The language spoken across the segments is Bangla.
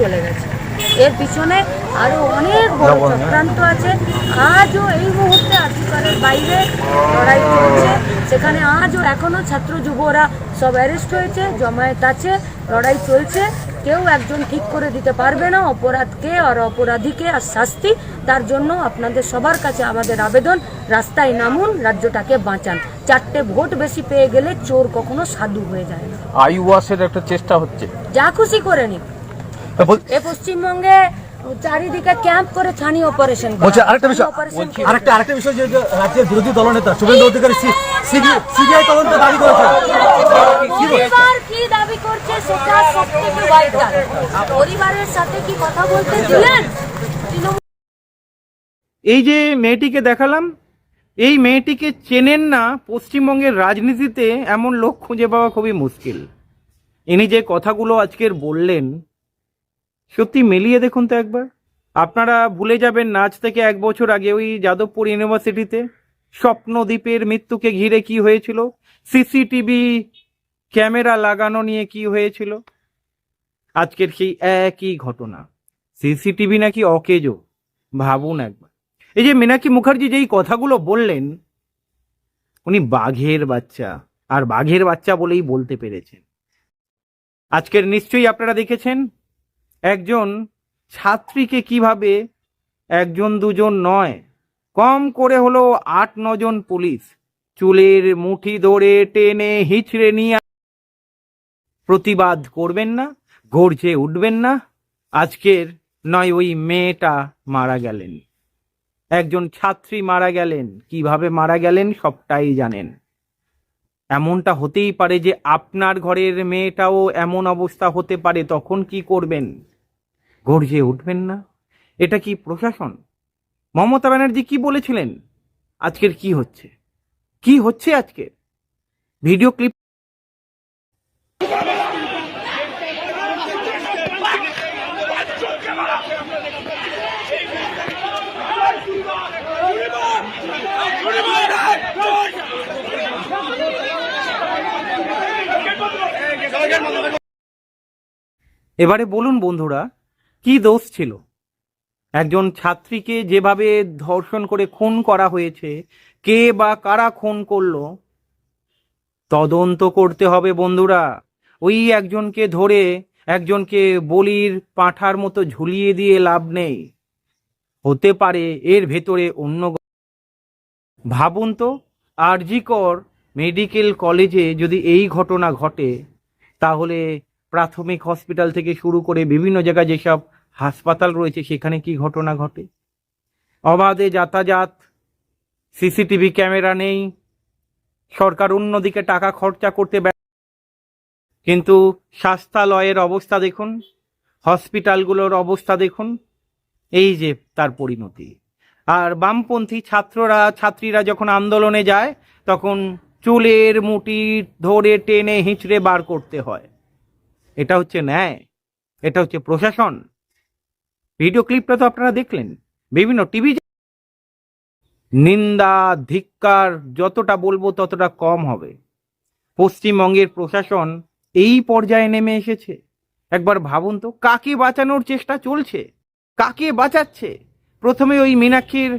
চলে গেছে। এর পিছনে আরও অনেক বড় চক্রান্ত আছে। আজও এই মুহূর্তে আধিকারের বাইরে লড়াই চলছে। সেখানে আজও এখনও ছাত্র যুবরা সব অ্যারেস্ট হয়েছে জমায়েত আছে লড়াই চলছে। কেউ একজন ঠিক করে দিতে পারবে না অপরাধকে আর অপরাধীকে আর শাস্তি। তার জন্য আপনাদের সবার কাছে আমাদের আবেদন রাস্তায় নামুন রাজ্যটাকে বাঁচান। চারটে ভোট বেশি পেয়ে গেলে চোর কখনো সাধু হয়ে যায় না। আই ওয়াশের একটা চেষ্টা হচ্ছে। যা খুশি করে নিক। এ পশ্চিমবঙ্গে চারিদিকে ক্যাম্প করে ছানি অপারেশন বলছি আরেকটা বিষয় অপারেশন আরেকটা আরেকটা বিষয় যে রাজ্যের বিরোধী দলনেতা শুভেন্দু অধিকারী সিবিআই তদন্ত দাবি? পরিবার কি করছে সেটা সব ভাইটাল পরিবারের সাথে কি কথা বলতে দিলেন? এই যে মেয়েটিকে দেখালাম এই মেয়েটিকে চেনেন না পশ্চিমবঙ্গের রাজনীতিতে এমন লোক খুঁজে পাওয়া খুবই মুশকিল। ইনি যে কথাগুলো আজকের বললেন সত্যি মিলিয়ে দেখুন তো একবার। আপনারা ভুলে যাবেন নাচ থেকে এক বছর আগে ওই যাদবপুর ইউনিভার্সিটিতে স্বপ্নদ্বীপের মৃত্যুকে ঘিরে কি হয়েছিল? সিসিটিভি ক্যামেরা লাগানো নিয়ে কি হয়েছিল? আজকের সেই একই ঘটনা। সিসিটিভি নাকি অকেজো? ভাবুন একবার। এই যে মীনাক্ষী মুখার্জি যেই কথাগুলো বললেন, উনি বাঘের বাচ্চা, আর বাঘের বাচ্চা বলেই বলতে পেরেছেন। আজকের নিশ্চয়ই আপনারা দেখেছেন একজন ছাত্রীকে কীভাবে একজন দুজন নয়, কম করে হলো আট নজন পুলিশ চুলের মুঠি ধরে টেনে হিচড়ে নিয়ে প্রতিবাদ করবেন না, গর্জে উঠবেন না। আজকের নয়, ওই মেয়েটা মারা গেলেন। একজন ছাত্রী মারা গেলেন, কীভাবে মারা গেলেন সবটাই জানেন। এমনটা হতেই পারে যে আপনার ঘরের মেয়েটাও এমন অবস্থা হতে পারে, তখন কি করবেন? গর্জে উঠবেন না? এটা কি প্রশাসন? মমতা ব্যানার্জি কি বলেছিলেন? আজকের কি হচ্ছে? কি হচ্ছে আজকে ভিডিও ক্লিপ এবারে বলুন বন্ধুরা, কি দোষ ছিল? একজন ছাত্রীকে যেভাবে ধর্ষণ করে খুন করা হয়েছে, কে বা কারা খুন করল, তদন্ত করতে হবে বন্ধুরা। ওই একজনকে ধরে একজনকে বলির পাঁঠার মতো ঝুলিয়ে দিয়ে লাভ নেই। হতে পারে এর ভেতরে অন্য ভাবুন তো, আরজিকর মেডিকেল কলেজে যদি এই ঘটনা ঘটে তাহলে প্রাথমিক হসপিটাল থেকে শুরু করে বিভিন্ন জায়গায় যেসব হাসপাতাল রয়েছে, সেখানে কি ঘটনা ঘটে? অবাধে যাতায়াত, সিসিটিভি ক্যামেরা নেই, সরকার অন্যদিকে টাকা খরচা করতে কিন্তু স্বাস্থ্যালয়ের অবস্থা দেখুন, হসপিটালগুলোর অবস্থা দেখুন, এই যে তার পরিণতি। আর বামপন্থী ছাত্ররা, ছাত্রীরা যখন আন্দোলনে যায়, তখন চুলের মুটি ধরে টেনে হিঁচড়ে বার করতে হয়। এটা হচ্ছে ন্যায়, এটা হচ্ছে প্রশাসন। ভিডিও ক্লিপটা তো আপনারা দেখলেন, বিভিন্ন টিভি নিন্দা, ধিক্কার, যতটা বলব ততটা কম হবে। পশ্চিমবঙ্গের প্রশাসন এই পর্যায়ে নেমে এসেছে। একবার ভাবুন তো, কাকে বাঁচানোর চেষ্টা চলছে? কাকে বাঁচাচ্ছে? প্রথমে ওই মীনাক্ষীর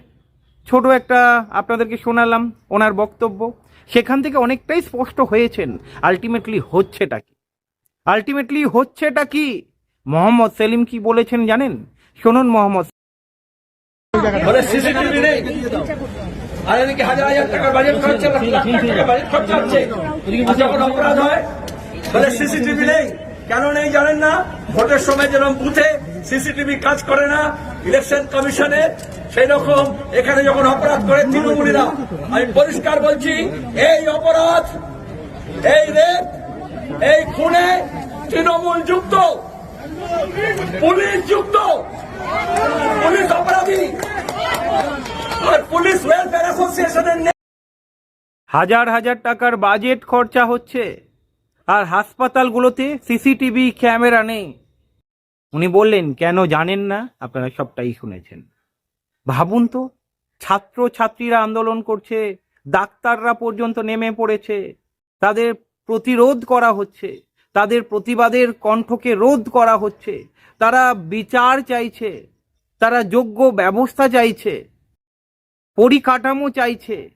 ছোট একটা, আপনাদেরকে শোনালাম, ওনার বক্তব্য। সেখান থেকে অনেকটাই স্পষ্ট হয়েছেন আলটিমেটলি হচ্ছেটা কি? আলটিমেটলি হচ্ছেটা কি? মোহাম্মদ সেলিম কি বলেছেন জানেন? শুনুন মোহাম্মদ আর এদিকে হাজার হাজার টাকার বাজেট খরচ হচ্ছে যখন অপরাধ হয়? সিসিটিভি নেই। কেন নেই জানেন না, ভোটের সময় যেরকম বুথে সিসিটিভি কাজ করে না, ইলেকশন কমিশনে, সেই রকম এখানে যখন অপরাধ করে তৃণমূলীরা, আমি পরিষ্কার বলছি, এই অপরাধ, এই রেপ, এই খুনে তৃণমূল যুক্ত, পুলিশ যুক্ত, পুলিশ অপরাধী, আর পুলিশ ওয়েলফেয়ার অ্যাসোসিয়েশনের হাজার হাজার টাকার বাজেট খরচা হচ্ছে। আর হাসপাতালগুলোতে সিসিটিভি ক্যামেরা নেই। উনি বললেন, কেন জানেন না? আপনারা সবটাই শুনেছেন। ভাবুন তো ছাত্র ছাত্রীরা আন্দোলন করছে, ডাক্তাররা পর্যন্ত নেমে পড়েছে, তাদের প্রতিরোধ করা হচ্ছে, তাদের প্রতিবাদের কণ্ঠকে রোধ করা হচ্ছে, তারা বিচার চাইছে, তারা যোগ্য ব্যবস্থা চাইছে, পরিকাঠামো চাইছে।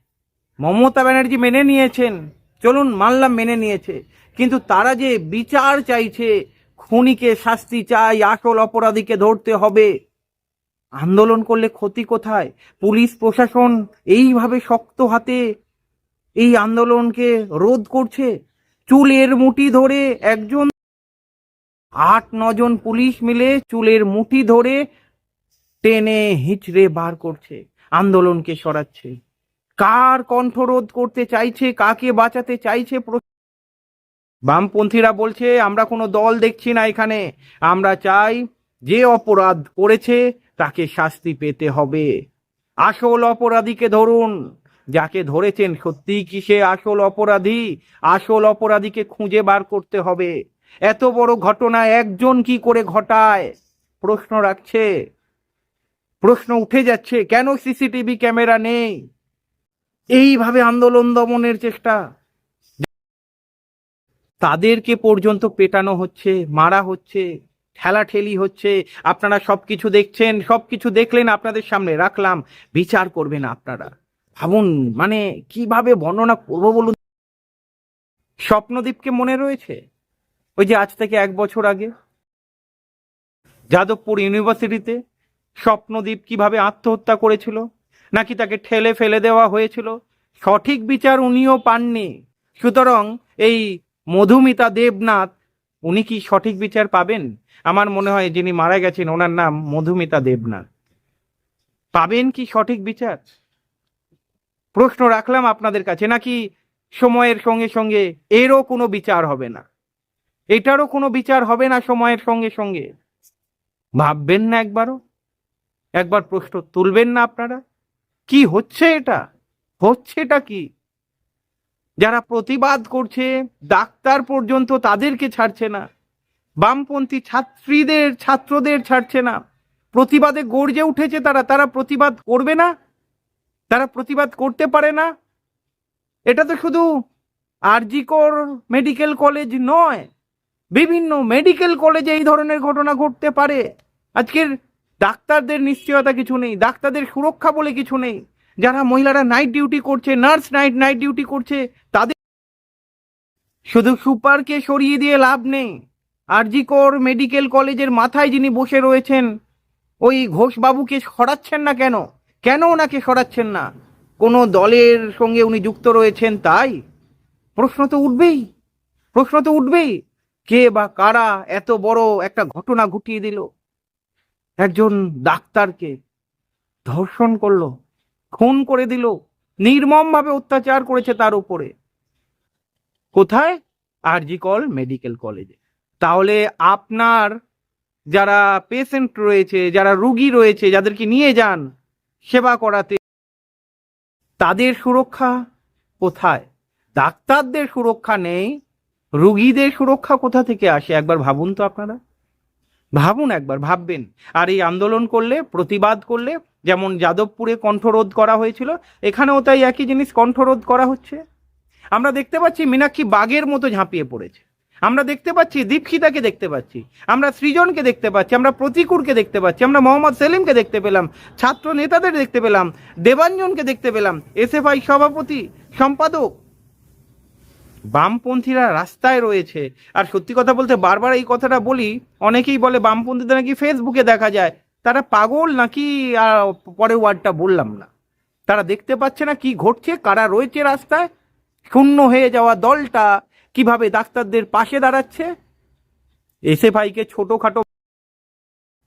মমতা ব্যানার্জি মেনে নিয়েছেন। চলুন মানলাম মেনে নিয়েছে। কিন্তু তারা যে বিচার চাইছে, খুনিকে শাস্তি চাই, আসল অপরাধীকে ধরতে হবে। আন্দোলন করলে ক্ষতি কোথায়? পুলিশ, প্রশাসন এইভাবে শক্ত হাতে এই আন্দোলনকে রোধ করছে? চুলের মুঠি ধরে একজন আট নজন পুলিশ মিলে চুলের মুঠি ধরে টেনে হিচড়ে বার করছে, আন্দোলনকে সরাচ্ছে। কার কণ্ঠরোধ করতে চাইছে, কাকে বাঁচাতে চাইছে বামপন্থীরা বলছে, আমরা কোনো দল দেখছি না এখানে। আমরা চাই যে অপরাধ করেছে তাকে শাস্তি পেতে হবে। আসল অপরাধীকে ধরুন। যাকে ধরেছেন সত্যি কি সে আসল অপরাধী? আসল অপরাধীকে খুঁজে বার করতে হবে। এত বড় ঘটনা একজন কি করে ঘটায়? প্রশ্ন রাখছে। প্রশ্ন উঠে যাচ্ছে, কেন সিসিটিভি ক্যামেরা নেই? এইভাবে আন্দোলন দমনের চেষ্টা। তাদেরকে পর্যন্ত পেটানো হচ্ছে, মারা হচ্ছে, ঠেলাঠেলি হচ্ছে। আপনারা সবকিছু দেখছেন, সবকিছু দেখলেন আপনাদের সামনে, রাখলাম। বিচার করবেন আপনারা। ভাবুন মানে কীভাবে বর্ণনা করব বলুন? স্বপ্নদীপকে মনে রয়েছে? ওই যে আজ থেকে এক বছর আগে? যাদবপুর ইউনিভার্সিটিতে স্বপ্নদীপ কীভাবে আত্মহত্যা করেছিল? নাকি তাকে ঠেলে ফেলে দেওয়া হয়েছিল? সঠিক বিচার উনিও পাননি। সুতরাং এই মধুমিতা দেবনাথ, উনি কি সঠিক বিচার পাবেন? আমার মনে হয় যিনি মারা গেছেন, ওনার নাম মধুমিতা দেবনাথ। পাবেন কি সঠিক বিচার? প্রশ্ন রাখলাম আপনাদের কাছে, নাকি সময়ের সঙ্গে সঙ্গে এরও কোনো বিচার হবে না? এটারও কোনো বিচার হবে না সময়ের সঙ্গে সঙ্গে? ভাববেন না একবারও? একবার প্রশ্ন তুলবেন না আপনারা? কি হচ্ছে এটা? হচ্ছে এটা কি? যারা প্রতিবাদ করছে, ডাক্তার পর্যন্ত তাদেরকে ছাড়ছে না। বামপন্থী ছাত্রীদের, ছাত্রদের ছাড়ছে না। প্রতিবাদে গর্জে উঠেছে তারা। তারা প্রতিবাদ করবে না? তারা প্রতিবাদ করতে পারে না? এটা তো শুধু আরজিকর মেডিকেল কলেজ নয়। বিভিন্ন মেডিকেল কলেজে এই ধরনের ঘটনা ঘটতে পারে। আজকের ডাক্তারদের নিশ্চয়তা কিছু নেই, ডাক্তারদের সুরক্ষা বলে কিছু নেই। যারা মহিলারা নাইট ডিউটি করছে নার্স নাইট নাইট ডিউটি করছে, তাদের শুধু সুপারকে সরিয়ে দিয়ে লাভ নেই। আরজিকর মেডিকেল কলেজের মাথায় যিনি বসে রয়েছেন, ওই ঘোষবাবুকে সরাচ্ছেন না কেন? কেন ওনাকে সরাচ্ছেন না? কোনো দলের সঙ্গে উনি যুক্ত রয়েছেন তাই? প্রশ্ন তো উঠবেই। প্রশ্ন তো উঠবেই। কে বা কারা এত বড় একটা ঘটনা ঘটিয়ে দিল? একজন ডাক্তারকে ধর্ষণ করল, খুন করে দিল, নির্মমভাবে অত্যাচার করেছে তার উপরে। কোথায়? আরজি কল মেডিকেল কলেজে। তাহলে আপনার যারা পেশেন্ট রয়েছে, যারা রুগী রয়েছে, যাদেরকে নিয়ে যান সেবা করাতে, তাদের সুরক্ষা কোথায়? ডাক্তারদের সুরক্ষা নেই, রুগীদের সুরক্ষা কোথা থেকে আসে? একবার ভাবুন তো আপনারা। ভাবুন একবার, ভাববেন। আর এই আন্দোলন করলে, প্রতিবাদ করলে, যেমন যাদবপুরে কণ্ঠরোধ করা হয়েছিল, এখানেও তাই একই জিনিস, কণ্ঠরোধ করা হচ্ছে। আমরা দেখতে পাচ্ছি মীনাক্ষী বাঘের মতো ঝাঁপিয়ে পড়েছে। আমরা দেখতে পাচ্ছি দীপশিতাকে দেখতে পাচ্ছি। আমরা সৃজনকে দেখতে পাচ্ছি। আমরা প্রতিকুরকে দেখতে পাচ্ছি। আমরা মোহাম্মদ সেলিমকে দেখতে পেলাম। ছাত্র নেতাদের দেখতে পেলাম। দেবাঞ্জনকে দেখতে পেলাম। এসএফআই সভাপতি, সম্পাদক। বামপন্থীরা রাস্তায় রয়েছে। আর সত্যি কথা বলতে বারবার এই কথাটা বলি, অনেকেই বলে বামপন্থীদের নাকি ফেসবুকে দেখা যায়। তারা পাগল নাকি? পরের ওয়ার্ডটা বললাম না। তারা দেখতে পাচ্ছে না কি ঘটছে, কারা রয়েছে রাস্তায়? শূন্য হয়ে যাওয়া দলটা কীভাবে ডাক্তারদের পাশে দাঁড়াচ্ছে? এসে ভাইকে ছোটোখাটো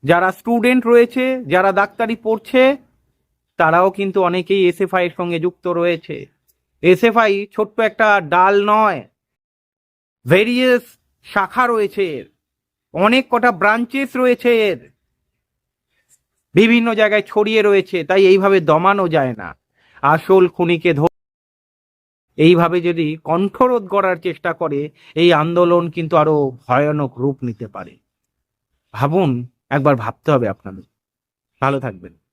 যারা স্টুডেন্ট রয়েছে, যারা ডাক্তারি পড়ছে, তারাও কিন্তু অনেকেই এসএফআই এর সঙ্গে যুক্ত রয়েছে। এসএফআই ছোট্ট একটা ডাল নয়। ভেরিয়াস শাখা রয়েছে এর। অনেক কটা ব্রাঞ্চেস রয়েছে এর। বিভিন্ন জায়গায় ছড়িয়ে রয়েছে, তাই এইভাবে দমানো যায় না। আসল খুনিকে ধর এইভাবে যদি কণ্ঠরোধ করার চেষ্টা করে, এই আন্দোলন কিন্তু আরও ভয়ানক রূপ নিতে পারে। ভাবুন, একবার ভাবতে হবে আপনাদের। ভালো থাকবেন।